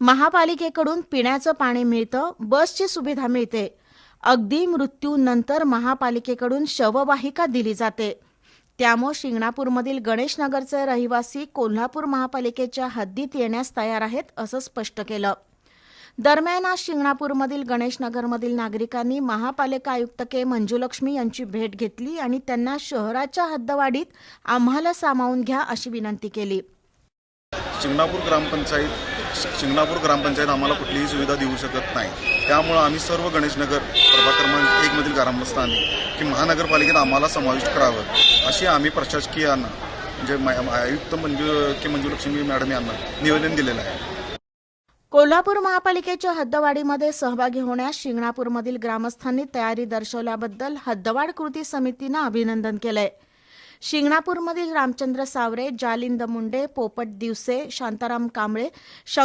महापालिकेकडून पिण्याचं पाणी मिळतं बसची सुविधा मिळते. अगदी मृत्यूनंतर महापालिकेकडून शववाहिका दिली जाते. त्यामुळे शिंगणापूरमधील गणेशनगरचे रहिवासी कोल्हापूर महापालिकेच्या हद्दीत येण्यास तयार आहेत असं स्पष्ट केलं. दरम्यान आज शिंगणापूरमधील गणेशनगरमधील नागरिकांनी महापालिका आयुक्त के मंजुलक्ष्मी यांची भेट घेतली आणि त्यांना शहराच्या हद्दवाढीत आम्हाला सामावून घ्या अशी विनंती केली. शिंगणापूर ग्रामपंचायत शिंगणापूर ग्रामपंचायत आम्हाला कुठलीही सुविधा देऊ शकत नाही. त्यामुळं आम्ही सर्व गणेशनगर प्रभाग क्रमांक एकमधील ग्रामस्थांनी की महानगरपालिकेत आम्हाला समाविष्ट करावं अशी आम्ही प्रशासकीयांना म्हणजे आयुक्त मंजू की मंजुलक्ष्मी मॅडम यांना निवेदन दिलेलं आहे. कोल्हापूर महापालिकेच्या हद्दवाढीमध्ये सहभागी होण्यास शिंगणापूरमधील ग्रामस्थांनी तयारी दर्शवल्याबद्दल हद्दवाढ कृती समितीनं अभिनंदन केलंय. शिंगणापूरमधील रामचंद्र सावरे जालिंद मुंडे पोपट दिवसे शांताराम कांबळे